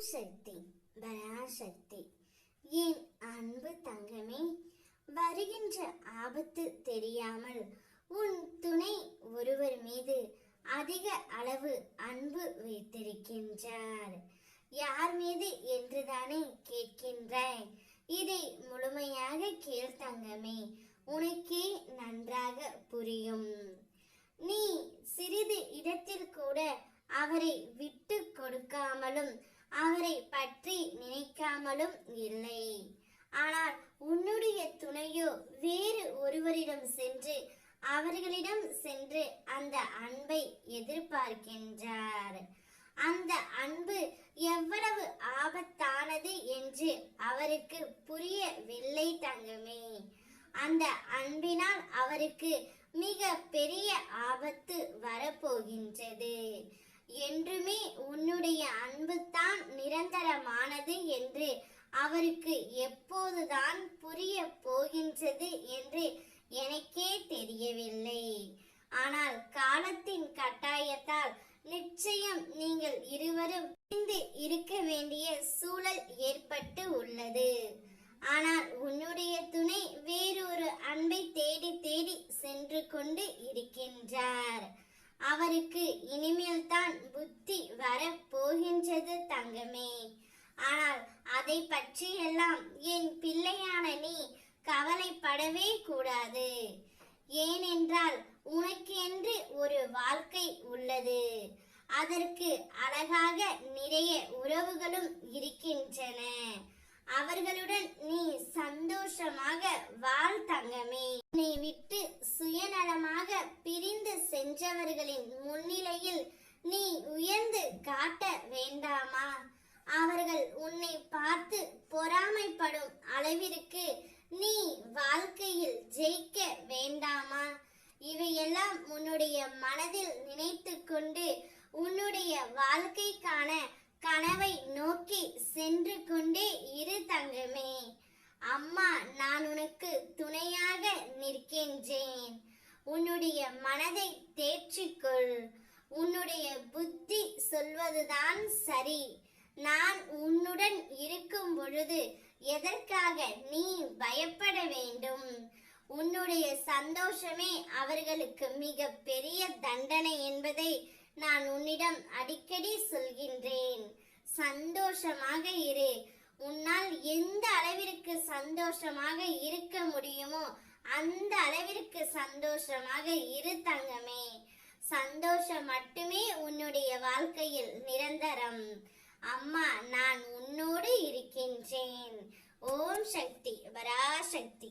சக்தி பராசக்தி என் அன்பு தங்கமே? வருகின்ற ஆபத்து தெரியாமல் உன் துணை ஒருவர் மீது அதிக அளவு அன்பு வைத்திருக்கின்றார். யார் மீது என்றுதானே கேட்கின்றாய் இதை முழுமையாக கேள் தங்கமே உனக்கே நன்றாக புரியும். நீ சிறிது இடத்தில் கூட அவரை விட்டு கொடுக்காமலும் அவரை பற்றி நினைக்காமலும் இல்லை. ஆனால் உன்னுடைய துணையோ வேறு ஒருவரிடம் சென்று அவர்களிடம் சென்று அந்த அன்பை எதிர்பார்க்கின்றார். அந்த அன்பு எவ்வளவு ஆபத்தானது என்று அவருக்கு புரியவில்லை தங்கமே. அந்த அன்பினால் அவருக்கு மிக பெரிய ஆபத்து வரப்போகின்றது. என்றுமே உன்னுடைய அன்பு தான் நிரந்தரமானது என்று அவருக்கு எப்போதுதான் புரிய போகின்றது என்று எனக்கே தெரியவில்லை. ஆனால் காலத்தின் கட்டாயத்தால் நிச்சயம் நீங்கள் இருவரும் இருக்க வேண்டிய சூழல் ஏற்பட்டு உள்ளது. ஆனால் உன்னுடைய துணை வேறொரு அன்பை தேடி தேடி சென்று கொண்டு இருக்கின்றார். அவருக்கு இனிமேல் தான் புத்தி வரப் போகின்றது தங்கமே ஆனால் அதை பற்றியெல்லாம் என் பிள்ளையான நீ கவலைப்படவே கூடாது. ஏனென்றால் உனக்கென்று ஒரு வாழ்க்கை உள்ளது. அதற்கு அழகாக நிறைய உறவுகளும் இருக்கின்றன. அவர்களுடன் நீ சந்தோஷமாக வாழ் தங்கமே. நீ விட்டு சுயநலமாக பிரிந்து சென்றவர்களின் முன்னிலையில் நீ உயர்ந்து காட்ட வேண்டாமா? அவர்கள் உன்னை அளவிற்கு நீ வாழ்க்கையில் ஜெயிக்க வேண்டாமா? இவையெல்லாம் உன்னுடைய மனதில் நினைத்து கொண்டு உன்னுடைய வாழ்க்கைக்கான கனவை நோக்கி சென்று கொண்டே இரு தங்கமே. அம்மா நான் உனக்கு துணையாக நிற்கின்றேன் உன்னுடைய மனதை தேற்றிக்கொள். உன்னுடைய புத்தி சொல்வதுதான் சரி. நான் உன்னுடன் இருக்கும் பொழுது எதற்காக நீ பயப்பட வேண்டும்? உன்னுடைய சந்தோஷமே அவர்களுக்கு மிக பெரிய தண்டனை என்பதை நான் உன்னிடம் அடிக்கடி சொல்கின்றேன். சந்தோஷமாக இரு. உன்னால் எந்த அளவிற்கு சந்தோஷமாக இருக்க முடியுமோ அந்த அளவிற்கு சந்தோஷமாக இரு தங்கமே. சந்தோஷம் மட்டுமே உன்னுடைய வாழ்க்கையில் நிரந்தரம். அம்மா நான் ஓம் சக்தி பராசக்தி